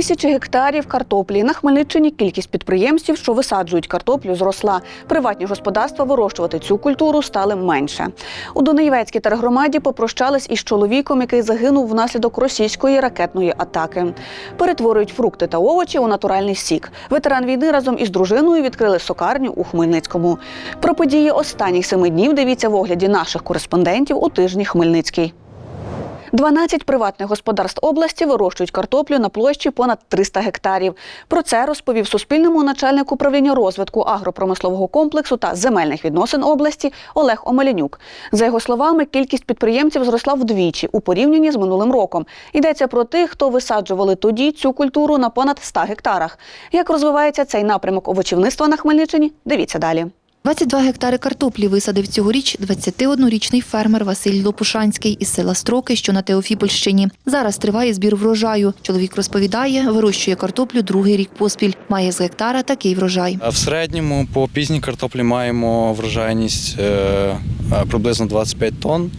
Тисячі гектарів картоплі. На Хмельниччині кількість підприємців, що висаджують картоплю, зросла. Приватні господарства вирощувати цю культуру стали менше. У Донецькій тергромаді попрощались із чоловіком, який загинув внаслідок російської ракетної атаки. Перетворюють фрукти та овочі у натуральний сік. Ветеран війни разом із дружиною відкрили сокарню у Хмельницькому. Про події останніх семи днів дивіться в огляді наших кореспондентів у тижні Хмельницький. 12 приватних господарств області вирощують картоплю на площі понад 300 гектарів. Про це розповів Суспільному начальник управління розвитку агропромислового комплексу та земельних відносин області Олег Омелянюк. За його словами, кількість підприємців зросла вдвічі у порівнянні з минулим роком. Йдеться про тих, хто висаджували тоді цю культуру на понад 100 гектарах. Як розвивається цей напрямок овочівництва на Хмельниччині? Дивіться далі. 22 гектари картоплі висадив цьогоріч 21-річний фермер Василь Лопушанський із села Строки, що на Теофіпольщині. Зараз триває збір врожаю. Чоловік розповідає, вирощує картоплю другий рік поспіль. Має з гектара такий врожай. В середньому по пізній картоплі маємо врожайність е, е, приблизно 25 тонн.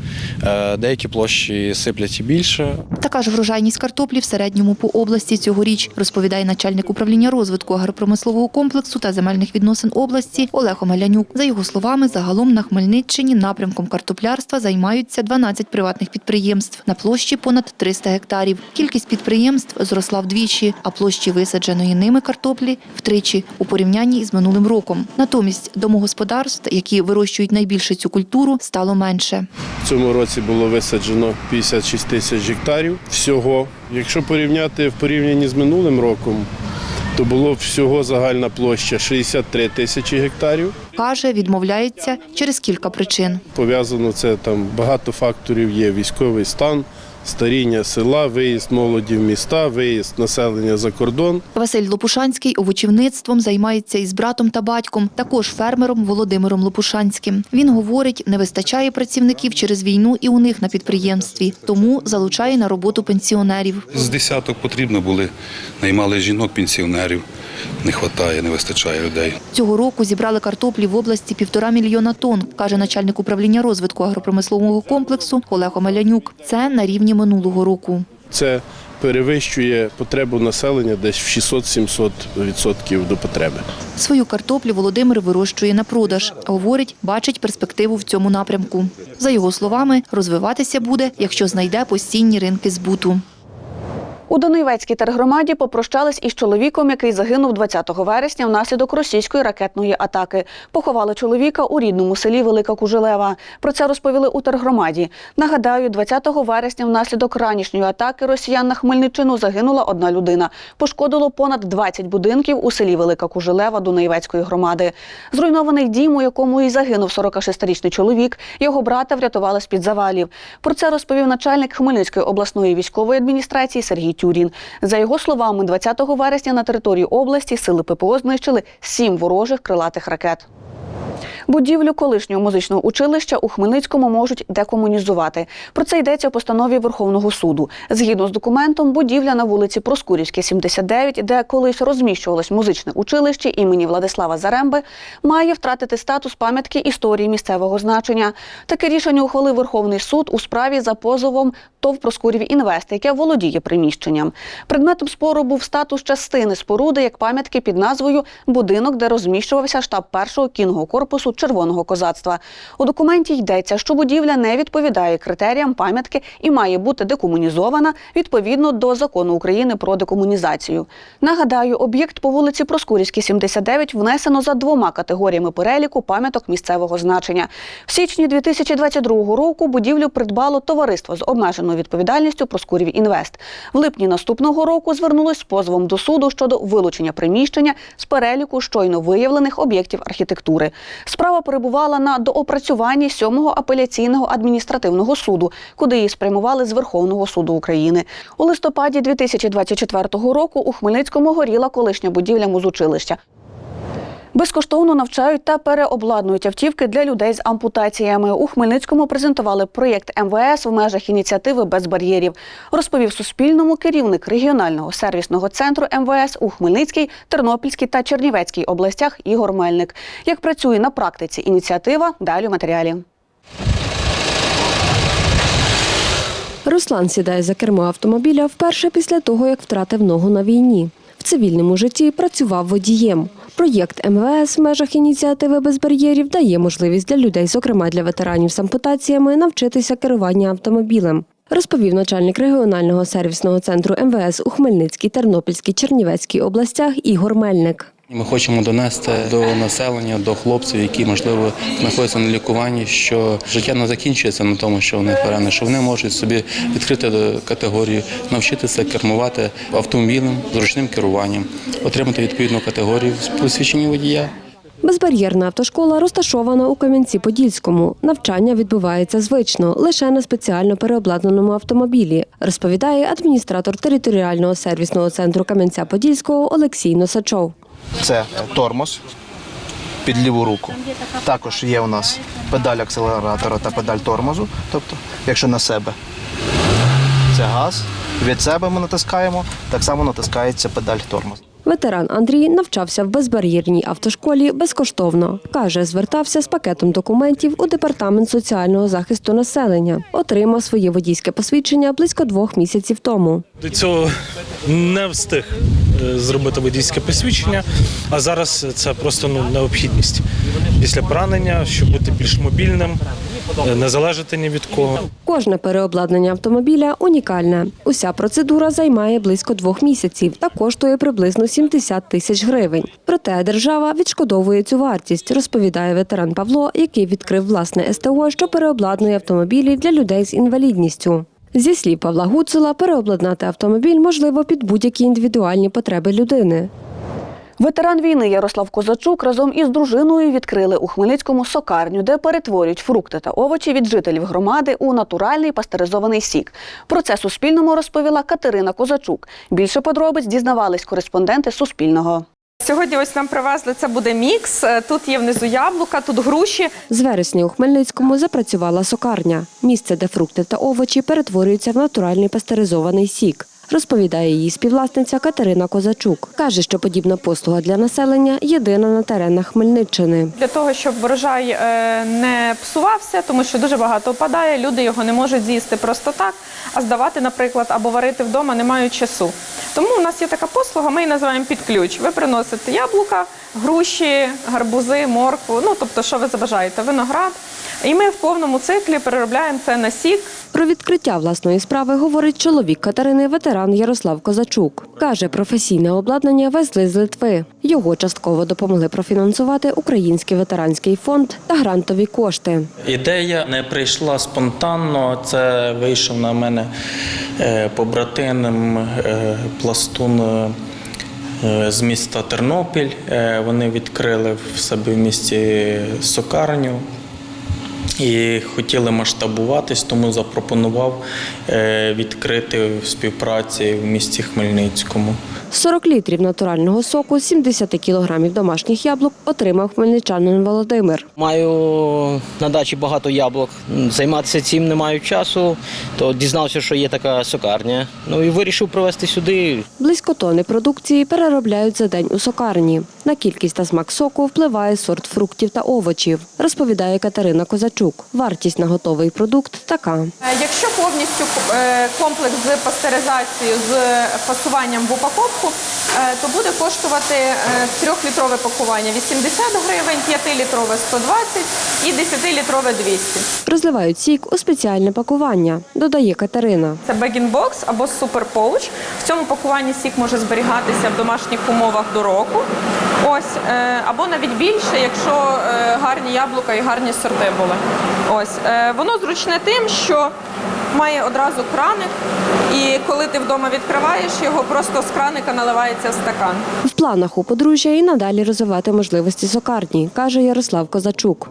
Е, Деякі площі сиплять і більше. Така ж врожайність картоплі в середньому по області цьогоріч, розповідає начальник управління розвитку агропромислового комплексу та земельних відносин області Олег Омелянюк. За його словами, загалом на Хмельниччині напрямком картоплярства займаються 12 приватних підприємств на площі понад 300 гектарів. Кількість підприємств зросла вдвічі, а площі висадженої ними картоплі втричі у порівнянні із минулим роком. Натомість домогосподарств, які вирощують найбільше цю культуру, стало менше. В цьому році було висаджено 56 тисяч гектарів всього. Якщо порівняти в порівнянні з минулим роком, то було всього загальна площа 63 тисячі гектарів. Каже, відмовляється через кілька причин. Пов'язано це там багато факторів є: військовий стан, старіння села, виїзд молоді в міста, виїзд населення за кордон. Василь Лопушанський овочівництвом займається із братом та батьком, також фермером Володимиром Лопушанським. Він говорить, не вистачає працівників через війну і у них на підприємстві, тому залучає на роботу пенсіонерів. З десяток потрібно були, наймали жінок-пенсіонерів. Не вистачає, не вистачає людей. Цього року зібрали картоплі в області півтора мільйона тонн, каже начальник управління розвитку агропромислового комплексу Олег Омелянюк. Це на рівні минулого року. Це перевищує потребу населення десь в 600-700 відсотків до потреби. Свою картоплю Володимир вирощує на продаж. Говорить, бачить перспективу в цьому напрямку. За його словами, розвиватися буде, якщо знайде постійні ринки збуту. У Донецькій тергромаді попрощались із чоловіком, який загинув 20 вересня внаслідок російської ракетної атаки. Поховали чоловіка у рідному селі Велика Кужелева. Про це розповіли у тергромаді. Нагадаю, 20 вересня внаслідок ранішньої атаки росіян на Хмельниччину загинула одна людина. Пошкодило понад 20 будинків у селі Велика Кужелева Донецької громади. Зруйнований дім, у якому і загинув 46-річний чоловік, його брата врятували з-під завалів. Про це розповів начальник Хмельницької обласної військової адміністрації Сергій Тюрін. За його словами, 20 вересня на території області сили ППО знищили сім ворожих крилатих ракет. Будівлю колишнього музичного училища у Хмельницькому можуть декомунізувати. Про це йдеться у постанові Верховного суду. Згідно з документом, будівля на вулиці Проскурівській, 79, де колись розміщувалось музичне училище імені Владислава Заремби, має втратити статус пам'ятки історії місцевого значення. Таке рішення ухвалив Верховний суд у справі за позовом ТОВ Проскурів Інвест, яке володіє приміщенням. Предметом спору був статус частини споруди як пам'ятки під назвою Будинок, де розміщувався штаб першого кінного корпусу червоного козацтва. У документі йдеться, що будівля не відповідає критеріям пам'ятки і має бути декомунізована відповідно до закону України про декомунізацію. Нагадаю, об'єкт по вулиці Проскурівській, 79 внесено за двома категоріями переліку пам'яток місцевого значення. В січні 2022 року будівлю придбало товариство з обмеженою відповідальністю Проскурів Інвест. В липні наступного року звернулось з позовом до суду щодо вилучення приміщення з переліку щойно виявлених об'єктів архітектури. Справа перебувала на доопрацюванні 7-го апеляційного адміністративного суду, куди її спрямували з Верховного суду України. У листопаді 2024 року у Хмельницькому горіла колишня будівля музучилища. Безкоштовно навчають та переобладнують автівки для людей з ампутаціями. У Хмельницькому презентували проєкт МВС в межах ініціативи без бар'єрів. Розповів Суспільному керівник регіонального сервісного центру МВС у Хмельницькій, Тернопільській та Чернівецькій областях Ігор Мельник. Як працює на практиці ініціатива, далі в матеріалі. Руслан сідає за кермо автомобіля вперше після того, як втратив ногу на війні. В цивільному житті працював водієм. Проєкт МВС в межах ініціативи без бар'єрів дає можливість для людей, зокрема для ветеранів з ампутаціями, навчитися керування автомобілем. Розповів начальник регіонального сервісного центру МВС у Хмельницькій, Тернопільській, Чернівецькій областях Ігор Мельник. Ми хочемо донести до населення, до хлопців, які можливо знаходяться на лікуванні, що життя не закінчується на тому, що вони хворені, що вони можуть собі відкрити категорію, навчитися кермувати автомобілем з ручним керуванням, отримати відповідну категорію посвідчення водія. Безбар'єрна автошкола розташована у Кам'янці-Подільському. Навчання відбувається звично, лише на спеціально переобладнаному автомобілі, розповідає адміністратор територіального сервісного центру Кам'янця-Подільського Олексій Носачов. Це тормоз під ліву руку. Також є у нас педаль акселератора та педаль тормозу. Тобто, якщо на себе це газ, від себе ми натискаємо, так само натискається педаль тормозу. Ветеран Андрій навчався в безбар'єрній автошколі безкоштовно. Каже, звертався з пакетом документів у департамент соціального захисту населення. Отримав своє водійське посвідчення близько двох місяців тому. До цього не встиг е, зробити водійське посвідчення, а зараз це просто ну, необхідність після поранення, щоб бути більш мобільним, не залежати ні від кого. Кожне переобладнання автомобіля унікальне. Уся процедура займає близько двох місяців та коштує приблизно 70 тисяч гривень. Проте держава відшкодовує цю вартість, розповідає ветеран Павло, який відкрив власне СТО, що переобладнує автомобілі для людей з інвалідністю. Зі слів Павла Гуцула, переобладнати автомобіль можливо під будь-які індивідуальні потреби людини. Ветеран війни Ярослав Козачук разом із дружиною відкрили у Хмельницькому сокарню, де перетворюють фрукти та овочі від жителів громади у натуральний пастеризований сік. Про це Суспільному розповіла Катерина Козачук. Більше подробиць дізнавались кореспонденти Суспільного. Сьогодні ось нам привезли, це буде мікс. Е, Тут є внизу яблука, тут груші. З вересня у Хмельницькому запрацювала сокарня місце, де фрукти та овочі перетворюються в натуральний пастеризований сік. Розповідає її співвласниця Катерина Козачук. Каже, що подібна послуга для населення єдина на теренах Хмельниччини. Для того, щоб врожай е, не псувався, тому що дуже багато опадає, люди його не можуть з'їсти просто так, а здавати, наприклад, або варити вдома не мають часу. Тому у нас є така послуга, ми її називаємо під ключ. Ви приносите яблука, груші, гарбузи, моркву, ну тобто, що ви забажаєте, виноград. І ми в повному циклі переробляємо це на сік. Про відкриття власної справи говорить чоловік Катерини, ветеран Ярослав Козачук. Каже, професійне обладнання везли з Литви. Його частково допомогли профінансувати Український ветеранський фонд та грантові кошти. Ідея не прийшла спонтанно. Це вийшов на мене е, побратим е, пластун е, з міста Тернопіль. Вони відкрили в себе в місті сокарню. І хотіли масштабуватись, тому запропонував е, відкрити в співпраці в місті Хмельницькому. 40 літрів натурального соку, 70 кілограмів домашніх яблук отримав хмельничанин Володимир. Маю на дачі багато яблук. Займатися цим не маю часу, то дізнався, що є така сокарня. Ну і вирішив привезти сюди. Близько тони продукції переробляють за день у сокарні. На кількість та смак соку впливає сорт фруктів та овочів, розповідає Катерина Козачук. Вартість на готовий продукт така. Е, Якщо повністю е, комплекс з пастеризацією, з фасуванням в упаковку, е, то буде коштувати е, 3-літрове пакування 80 гривень, 5-літрове 120 і 10-літрове 200. Розливають сік у спеціальне пакування, додає Катерина. Це бегінбокс або супер поуч. В цьому пакуванні сік може зберігатися в домашніх умовах до року. Ось е, або навіть більше, якщо е, гарні яблука і гарні сорти були. Ось е, воно зручне тим, що має одразу краник, і коли ти вдома відкриваєш його, просто з краника наливається стакан. В планах у подружжя і надалі розвивати можливості сокарні, каже Ярослав Козачук.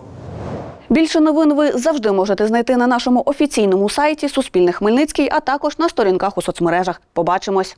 Більше новин ви завжди можете знайти на нашому офіційному сайті Суспільне Хмельницький, а також на сторінках у соцмережах. Побачимось.